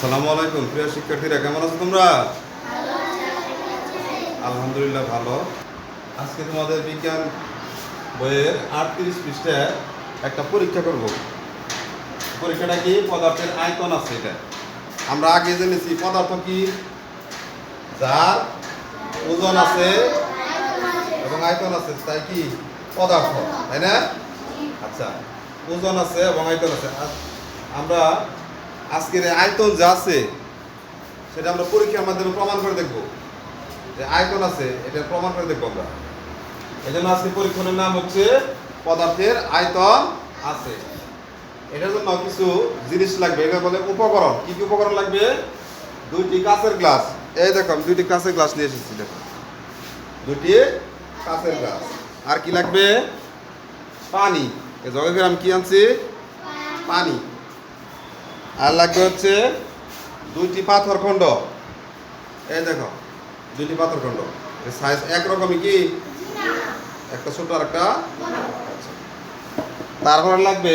আসসালামু আলাইকুম, প্রিয় শিক্ষার্থীরা, কেমন আছো তোমরা? আলহামদুলিল্লাহ ভালো। আজকে তোমাদের বিজ্ঞান বইয়ের আটত্রিশ পৃষ্ঠায় একটা পরীক্ষা করব। পরীক্ষাটা কি? পদার্থের আয়তন আছে এটা। আমরা আগে জেনেছি পদার্থ কি? যার ওজন আছে এবং আয়তন আছে, তাই কি? পদার্থ, তাই না? আচ্ছা ওজন আছে এবং আয়তন আছে। আমরা আজকের আয়তন যা আছে, সেটা আমরা পরীক্ষার মাধ্যমে প্রমাণ করে দেখব। যে আয়তন আছে, এটা প্রমাণ করে দেখব আমরা। এই জন্য আজকে পরীক্ষণের নাম হচ্ছে পদার্থের আয়তন আছে। এটার জন্য কিছু জিনিস লাগবে এটা বলে উপকরণ। কি কি উপকরণ লাগবে? দুইটি কাঁচের গ্লাস। এই দেখো, আমি দুইটি কাঁচের গ্লাস নিয়ে এসেছি, দেখো। দুটি কাঁচের গ্লাস। আর কি লাগবে? পানি। এই জগে আমি কি আনছি? পানি। আর লাগবে হচ্ছে দুইটি পাথর খণ্ড। এই দেখো, দুইটি পাথর খণ্ড। সাইজ একরকমই কি? একটা ছোট আর একটা। তারপরে লাগবে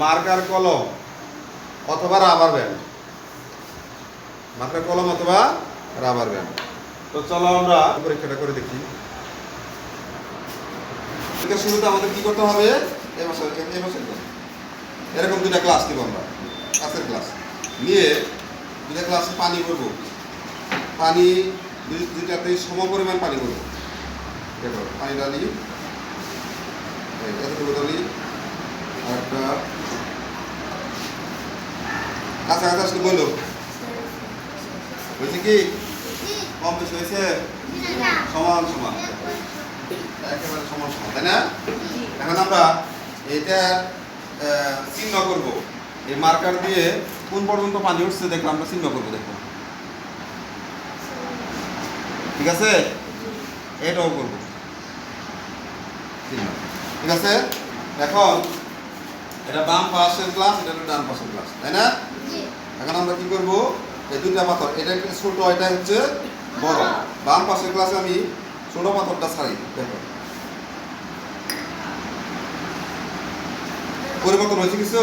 মার্কার কলম অথবা রাবার ব্যান্ড মার্কার কলম অথবা রাবার ব্যান্ড তো চলো আমরা পরীক্ষাটা করে দেখি। শুরুতে আমাদের কি করতে হবে? মাসে এই মাসে এরকম দুইটা ক্লাস দিব আমরা। কাছের গ্লাস নিয়ে দুইটা গ্লাসে পানি করব পানি দুই দুইটাতে সম পরিমাণ পানি করব দেখো পানি ডালি এতটুকু ডালি আর একটা কাছাকাছি আসলে বলল হয়েছে কি? কম বেশি হয়েছে? সমান সমান। একেবারে সমান সমান তাই না? এখন আমরা এটা চিহ্ন করব। এই মার্কার দিয়ে কোন পর্যন্ত পানি উঠছে দেখলাম আমরা চিহ্ন করব দেখো ঠিক আছে? এটাও করব। ঠিক আছে? এখন এটা বাম পাশের গ্লাস এটা হলো ডান পাশের গ্লাস তাই না? এখন আমরা কি করব? এই দুইটা পাথর এটা একটা ছোট এটা হচ্ছে বড়। বাম পাশের গ্লাসে আমি ছোট পাথরটা ছাড়ি দেখো পরিবর্তন হয়েছে কিছু?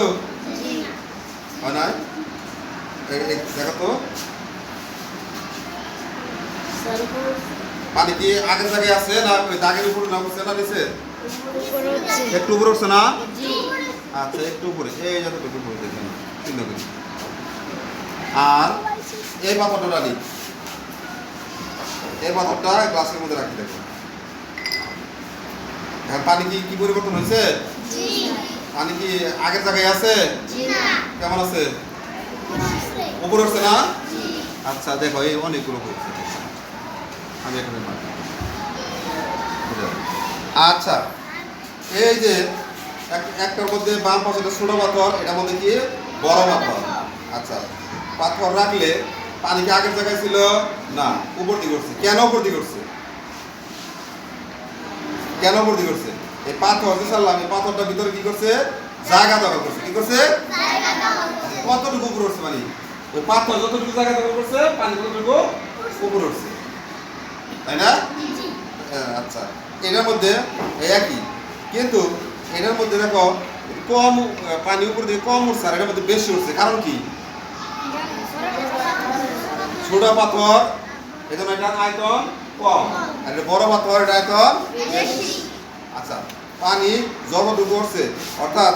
হয় নাই এই তো পানি কি আগের জায়গায় আছে না দাগের উপরে না উঠছে না নিচে একটু উপরে উঠছে না আচ্ছা একটু উপরে এই যতটুকু উপরে দেখেন চিন্তা করি আর এই পাথরটা ডালি এই পাথরটা গ্লাসের মধ্যে রাখি দেখো এখন পানি কি কি পরিবর্তন হয়েছে পানি কি আগের জায়গায় আছে? কেমন আছে? উপরে উঠছে না? আচ্ছা দেখো এই অনেকগুলো হয়েছে। আমি এখানে। আচ্ছা এই যে এক- একটার মধ্যে বাম পাশে ছোট পাথর এটার মধ্যে কি? বড় পাথর। আচ্ছা পাথর রাখলে পানি কি আগের জায়গায় ছিল? না উপর দিকে উঠছে। কেন উপর দিকে উঠছে? কেন উপর দিকে উঠছে? এই পাথর যে ছাড়লাম এই পাথরটা ভিতরে কি করছে? জায়গা দখল করছে। কি করছে? কতটুকু উপরে উঠছে পানি? ওই পাথর যতটুকু জায়গা দখল করছে পানি ততটুকু উপরে উঠছে। তাই না? হ্যাঁ, আচ্ছা। এটার মধ্যে এই একই। কিন্তু এটার মধ্যে দেখো কম পানি উপর দিকে কম উঠছে আর এটার মধ্যে বেশি উঠছে। কারণ কি? ছোট পাথর এজন্য এটা আয়তন কম। আর বড় পাথর এটা আয়তন বেশি। আচ্ছা পানি যতটুকু উঠছে অর্থাৎ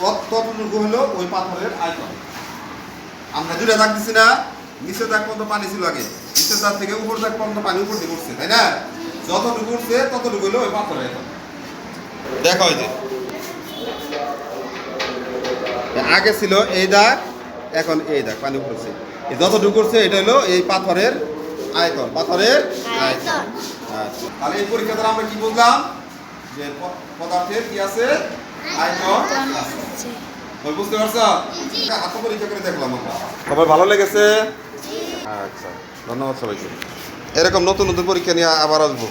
তত- ততটুকু হলো ওই পাথরের আয়তন। আমরা দুটা দাগ দিছি না নিচের দাগ পর্যন্ত পানি ছিল আগে নিচের দাগ থেকে উপর দাগ পর্যন্ত পানি উপর দিয়ে উঠছে তাই না? যতটুকু উঠছে ততটুকু হলো ওই পাথরের আয়তন। দেখা হয় যে আগে ছিল এই দাগ এখন এই দাগ পানি পড়ছে যতটুকু করছে এটা হলো এই পাথরের আয়তন পাথরের আয়তন। আচ্ছা তাহলে এই পরীক্ষা দ্বারা আমরা কি বুঝলাম? যে পদার্থের কি আছে? আয়তন আছে। বুঝতে পারছ? আত্ম পরীক্ষা করে দেখলাম আমরা। সবাই ভালো লেগেছে? আচ্ছা ধন্যবাদ সবাইকে। এরকম নতুন নতুন পরীক্ষা নিয়ে আবার আসব।